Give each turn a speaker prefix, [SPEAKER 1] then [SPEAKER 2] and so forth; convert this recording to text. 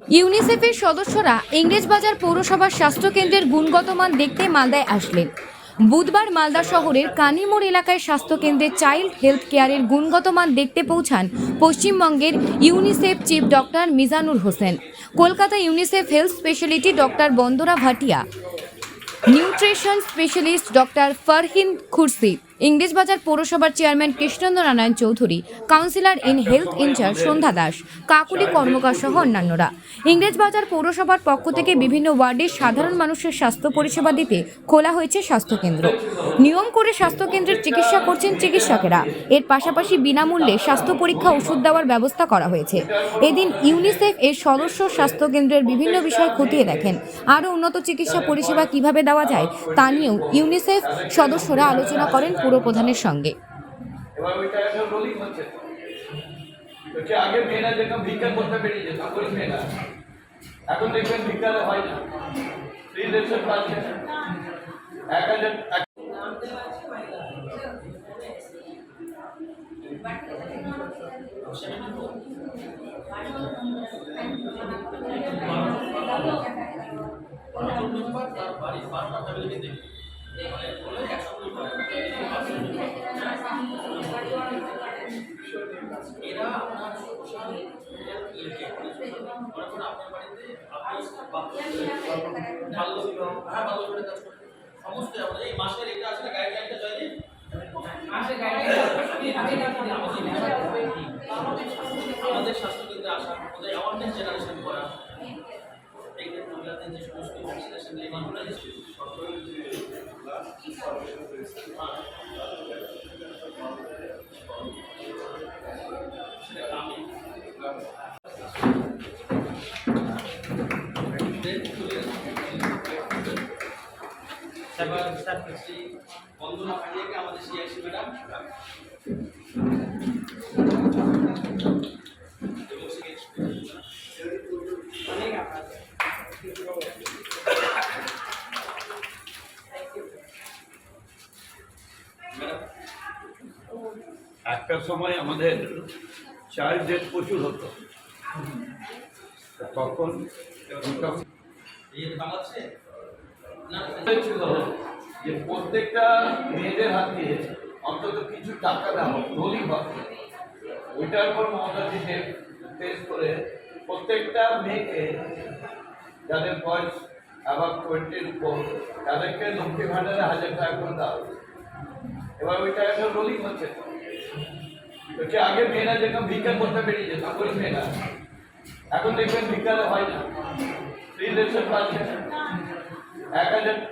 [SPEAKER 1] ইউনিসেফের সদস্যরা ইংরেজবাজার পৌরসভার স্বাস্থ্যকেন্দ্রের গুণগত মান দেখতে মালদায় আসলেন। বুধবার মালদা শহরের কানিমোড় এলাকায় স্বাস্থ্যকেন্দ্রে চাইল্ড হেলথ কেয়ারের গুণগত মান দেখতে পৌঁছান পশ্চিমবঙ্গের UNICEF chief doctor Mizanur Hossain. Kolkata UNICEF health speciality doctor Bandara Bhatia. Nutrition specialist doctor Farhin Khursi English Bazar পৌরসভার chairman Krishnendra Narayan Chowdhury, councillor in health incharge Sandhya Das, Kakuli Karmakar সহ অন্যান্যরা। ইংরেজবাজার পৌরসভার পক্ষ থেকে বিভিন্ন ওয়ার্ডে সাধারণ মানুষের স্বাস্থ্য পরিষেবা দিতে খোলা হয়েছে স্বাস্থ্যকেন্দ্র। নিয়ম করে স্বাস্থ্যকেন্দ্রের চিকিৎসা করছেন চিকিৎসকেরা। এর পাশাপাশি বিনামূল্যে স্বাস্থ্য পরীক্ষা ওষুধ দেওয়ার ব্যবস্থা করা হয়েছে। এদিন ইউনিসেফ এর সদস্য স্বাস্থ্যকেন্দ্রের বিভিন্ন বিষয় খতিয়ে দেখেন। আরও উন্নত চিকিৎসা পরিষেবা কীভাবে দেওয়া যায় তা নিয়েও ইউনিসেফ সদস্যরা আলোচনা করেন সঙ্গে
[SPEAKER 2] এখন রোলিং হচ্ছে আগে মেয়েরা যেরকম ভিক্ষা করতে বেরিয়ে যেত ওই মেয়েরা এখন দেখবেন ভিক্ষারে হয় না ফ্রি পাচ্ছে এক হাজার এক-
[SPEAKER 3] এরা আপনার সোশ্যাল মনে করুন আপনার বাড়িতে বাল্য বিবাহ হ্যাঁ বাল্য বিবাহের কাজ করেন সমস্ত আমাদের এই মাসের এটা আসলে গাইডলাইনটা জয়নি মাসের আমাদের স্বাস্থ্য কেন্দ্রে আসা আমাদের অ্যাওয়ারনেস জেনারেশন করা। প্রেগনেন্ট মহিলাদের যে সমস্ত ভ্যাকসিনেশন এগুলো যে সরকারি বন্দনা ভাটিয়াকে আমাদের সিআইসি ম্যাডাম।
[SPEAKER 2] একটা সময় আমাদের চাইল্ড ডেথ প্রচুর হতো। তখন
[SPEAKER 3] বাংলাদেশে
[SPEAKER 2] ছিল যে প্রত্যেকটা মেয়েদের হাতে অন্তত কিছু টাকা দেওয়া দলিল হবে ওইটার পর মমতাজি টেস্ট করে প্রত্যেকটা মেয়েকে যাদের বয়স আবার টোয়েন্টির উপর, তাদেরকে লক্ষ্মী ভাণ্ডারে হাজার টাকা করে দেওয়া এবার ওইটা এখন রোলিং হচ্ছে। যে আগে মেয়েরা যেরকম ভিক্ষা করতে বেরিয়ে যেত ওই মেয়েরা। এখন দেখবেন ভিক্ষারে হয় না। ফ্রি রেশন পাচ্ছে এক হাজার